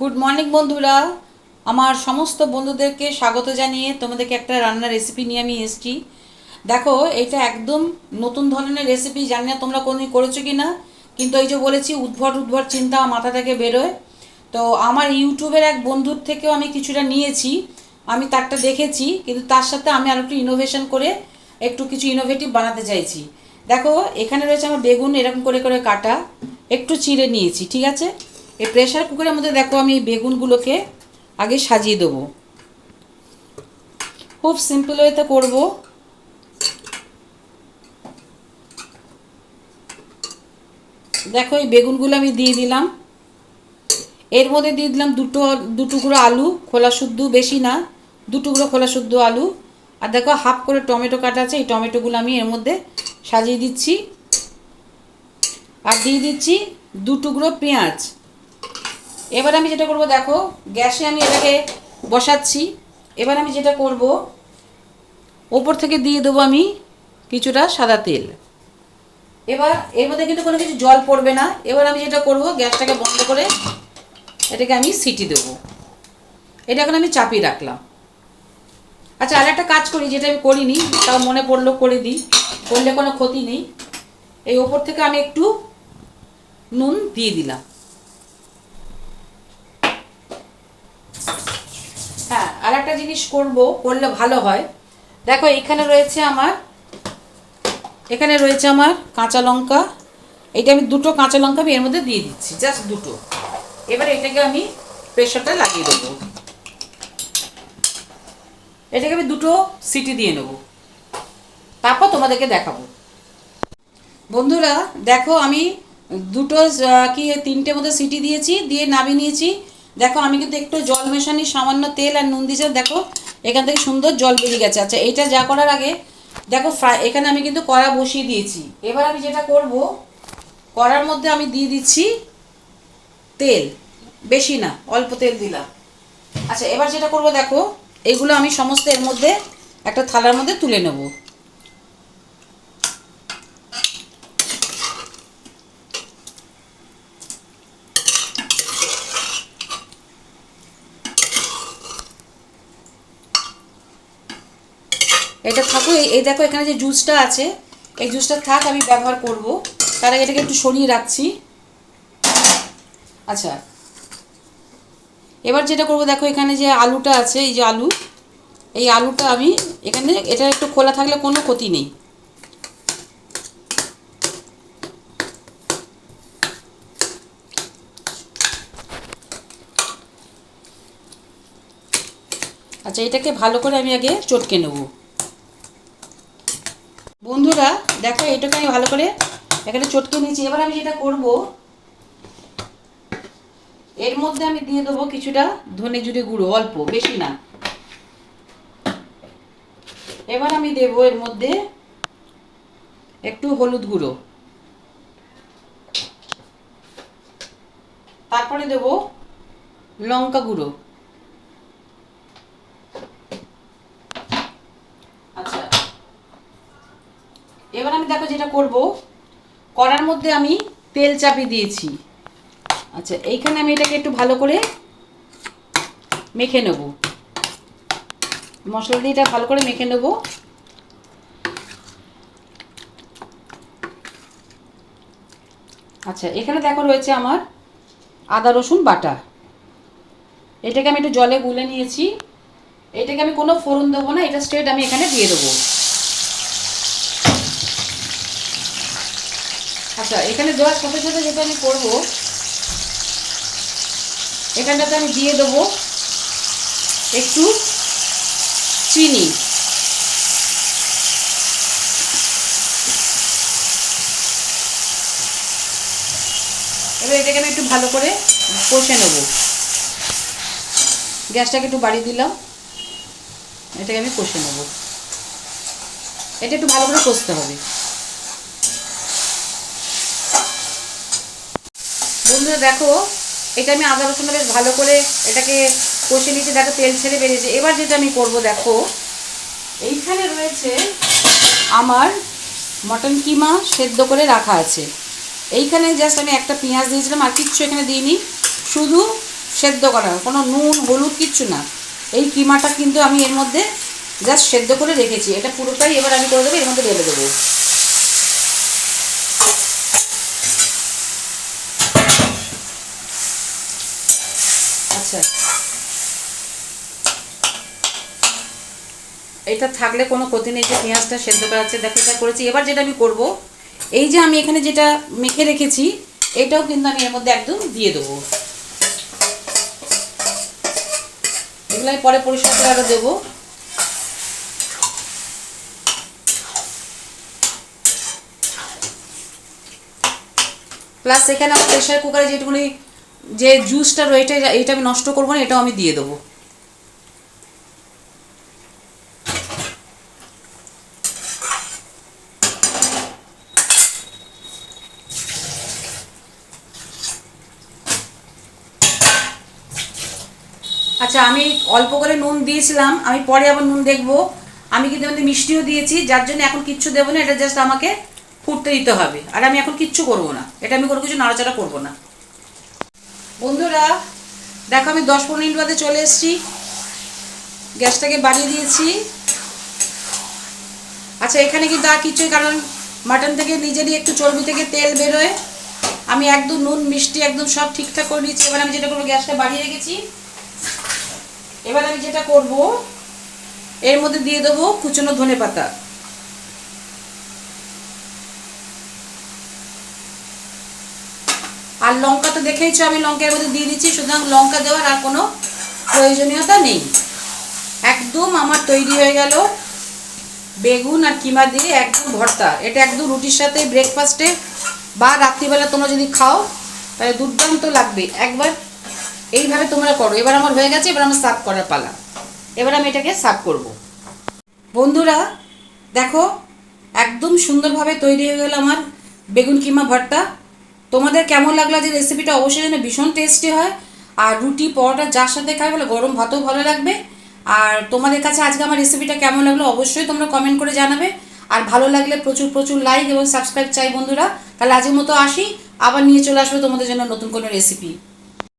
Good morning বন্ধুরা। আমার সমস্ত বন্ধুদেরকে স্বাগত জানিয়ে তোমাদেরকে একটা রান্নার রেসিপি নিয়ে আমি এসেছি। দেখো, এটা একদম নতুন ধরনের রেসিপি জানি না তোমরা কোনোদিন করেছ কি না কিন্তু এই যে বলেছি, উদ্ভট উদ্ভট চিন্তা মাথা থেকে বেরোয়। তো আমার ইউটিউবের এক বন্ধুর থেকেও আমি কিছুটা নিয়েছি, আমি তারটা দেখেছি, কিন্তু তার সাথে আমি আর একটু ইনোভেশন করে একটু কিছু ইনোভেটিভ বানাতে চাইছি। দেখো, এখানে রয়েছে আমার বেগুন, এরকম করে করে কাটা, একটু চিড়ে নিয়েছি, ঠিক আছে? এই প্রেশার কুকারের মধ্যে দেখো আমি বেগুনগুলোকে আগে সাজিয়ে দেবো। খুব সিম্পল ওয়েতে করব। দেখো এই বেগুনগুলো আমি দিয়ে দিলাম। এর মধ্যে দিয়ে দিলাম দুটো, দু টুকরো আলু, খোলা শুদ্ধ বেশি না, দু টুকরো খোলা শুদ্ধ আলু। আর দেখো হাফ করে টমেটো কাটা আছে, এই টমেটোগুলো আমি এর মধ্যে সাজিয়ে দিচ্ছি। আর দিয়ে দিচ্ছি দু টুকরো পেঁয়াজ। এবার আমি যেটা করব, দেখো, গ্যাসে আমি এটাকে বসাচ্ছি। এবার আমি যেটা করব, ওপর থেকে দিয়ে দেবো আমি কিছুটা সাদা তেল। এবার এর মধ্যে কিন্তু কোনো কিছু জল পড়বে না। এবার আমি যেটা করব, গ্যাসটাকে বন্ধ করে এটাকে আমি সিটি দেবো। এটা এখন আমি চাপিয়ে রাখলাম। আচ্ছা আর একটা কাজ করি, যেটা আমি করিনি, তাও মনে পড়ল, করে দিই। করলে কোনো ক্ষতি নেই। এই ওপর থেকে আমি একটু নুন দিয়ে দিলাম হ্যাঁ আর একটা জিনিস করব, করলে ভালো হয়। দেখো, এখানে রয়েছে আমার, এখানে রয়েছে আমার কাঁচা লঙ্কা। এটা আমি দুটো কাঁচা লঙ্কা আমি এর মধ্যে দিয়ে দিচ্ছি জাস্ট দুটো। এবার এটাকে আমি প্রেশারটা লাগিয়ে দেবো। এটাকে আমি দুটো সিটি দিয়ে নেব। তারপর তোমাদেরকে দেখাবো। বন্ধুরা, দেখো আমি দুটো কি তিনটে মধ্যে সিটি দিয়েছি, দিয়ে নামিয়ে নিয়েছি। দেখো, আমি কিন্তু একটু জল মেশানি, সামান্য তেল আর নুন দিয়েছি। দেখো, এখান থেকে সুন্দর জল বেরিয়ে গেছে। আচ্ছা এইটা যা করার আগে, দেখো ফ্রাই এখানে আমি কিন্তু কড়া বসিয়ে দিয়েছি। এবার আমি যেটা করব, কড়ার মধ্যে আমি দিয়ে দিচ্ছি তেল। বেশি না, অল্প তেল দিলাম। আচ্ছা এবার যেটা করব, দেখো, এগুলো আমি সমস্ত এর মধ্যে একটা থালার মধ্যে তুলে নেব। এটা থাকো, এই- দেখো এখানে যে জুসটা আছে, এই জুসটা থাক, আমি ব্যবহার করব। তার আগে এটাকে একটু সরিয়ে রাখছি। আচ্ছা। এবার যেটা করব, দেখো এখানে যে আলুটা আছে, এই যে আলু, এই আলুটা আমি এখানে, এটা একটু খোলা থাকলে কোনো ক্ষতি নেই। আচ্ছা এটাকে ভালো করে আমি আগে চটকে নেব। বন্ধুরা দেখো এটাকে আমি ভালো করে এখানে চটকে নিয়েছি। এবার আমি যেটা করব, এর মধ্যে আমি দিয়ে দেবো কিছুটা ধনে জুড়ে গুঁড়ো, অল্প, বেশি না। এবার আমি দেব এর মধ্যে একটু হলুদ গুঁড়ো। তারপরে দেব লঙ্কা গুঁড়ো আচ্ছা এবার আমি দেখো যেটা করব। কড়ার মধ্যে আমি তেল চাপিয়ে দিয়েছি। আচ্ছা এইখানে আমি এটাকে একটু ভালো করে মেখে নেব। মশলা দিয়ে এটা ভালো করে মেখে নেব। আচ্ছা এখানে দেখো রয়েছে আমার আদা, রসুন, বাটা। এটাকে আমি একটু জলে গুলে নিয়েছি। এটাকে আমি কোনো ফোড়ন দেবো না, এটা স্ট্রেট আমি এখানে দিয়ে দেবো। আচ্ছা এখানে দেওয়ার সাথে সাথে যেটা আমি করব, এখানটাতে আমি দিয়ে দেবো একটু চিনি। এবার এটাকে আমি একটু ভালো করে কষে নেব। গ্যাসটাকে একটু বাড়িয়ে দিলাম। এটাকে আমি কষে নেব। এটা একটু ভালো করে কষতে হবে। বন্ধুরা দেখো, এটা আমি আদা রসুন বেশ ভালো করে এটাকে কষে নিয়েছি। দেখো, তেল ছেড়ে বেরিয়েছে। এবার যেটা আমি করব, দেখো, এইখানে রয়েছে আমার মটন কিমা সেদ্ধ করে রাখা আছে। এইখানে জাস্ট আমি একটা পেঁয়াজ দিয়েছিলাম, আর কিচ্ছু এখানে দিইনি। শুধু সেদ্ধ করা, কোনো নুন, হলুদ, কিচ্ছু না। এই কিমাটা কিন্তু আমি এর মধ্যে জাস্ট সেদ্ধ করে রেখেছি। এটা পুরোটাই এবার আমি করে দেবো, এর মধ্যে ঢেলে দেবো। আচ্ছা এটা থাকলে কোনো ক্ষতি নেই যে পেঁয়াজটা সেদ্ধ করা আছে, দেখো এটা করেছি। এবার যেটা আমি করব, এই যে আমি এখানে যেটা মেখে রেখেছি, এটাও কিন্তু আমি এর মধ্যে একদম দিয়ে দেবো। এগুলো আমি পরে পরিষ্কার করে আরও দেবো। প্লাস এখানে আমার প্রেশার কুকারে যেটুকুনি যে জুসটা রয়েছে এটা আমি নষ্ট করব না, এটাও আমি দিয়ে দেবো। আচ্ছা আমি অল্প করে নুন দিয়েছিলাম, আমি পরে আবার নুন দেখব। আমি কিন্তু আমাদের মিষ্টিও দিয়েছি, যার জন্য এখন কিচ্ছু দেবো না, এটা জাস্ট আমাকে ফুটতে দিতে হবে। আর আমি এখন কিচ্ছু করব না, এটা আমি কোনো কিছু নাড়াচাড়া করব না। বন্ধুরা, দেখো আমি দশ পনেরো মিনিট বাদে চলে এসেছি। গ্যাসটাকে বাড়িয়ে দিয়েছি। আচ্ছা এখানে কিন্তু আর কিছুই, কারণ মাটন থেকে নিজেরই একটু চর্বি থেকে তেল বেরোয়। আমি একদম নুন, মিষ্টি একদম সব ঠিকঠাক করে নিয়েছি এবার আমি যেটা করব, গ্যাসটা বাড়িয়ে রেখেছি। এবার আমি যেটা করব, এর মধ্যে দিয়ে দেবো কুচনো ধনে পাতা আর লঙ্কা তো দেখেইছো আমি লঙ্কার মধ্যে দিয়ে দিচ্ছি, সুতরাং লঙ্কা দেওয়ার আর কোনো প্রয়োজনীয়তা নেই। একদম আমার তৈরি হয়ে গেল বেগুন আর কিমা দিয়ে একদম ভর্তা। এটা একদম রুটির সাথে ব্রেকফাস্টে বা রাত্রিবেলা তোমরা যদি খাও, তাহলে দুর্দান্ত লাগবে। একবার এইভাবে তোমরা করো। এবার আমার হয়ে গেছে, এবার আমার সার্ভ করার পালা। এবার আমি এটাকে সার্ভ করব। বন্ধুরা, দেখো, একদম সুন্দরভাবে তৈরি হয়ে গেল আমার বেগুন কিমা ভর্তা। তোমাদের কেমন লাগল যে রেসিপিটা অবশ্যই যেন ভীষণ টেস্টি হয়। আর রুটি, পরোটা যার সাথে খাই বলে গরম ভাতও ভালো লাগবে। আর তোমাদের কাছে আজকে আমার রেসিপিটা কেমন লাগল অবশ্যই তোমরা কমেন্ট করে জানাবে। আর ভালো লাগলে প্রচুর প্রচুর লাইক এবং সাবস্ক্রাইব চাই বন্ধুরা। তাহলে আজের মতো আসি। আবার নিয়ে চলে আসবে তোমাদের জন্য নতুন কোনো রেসিপি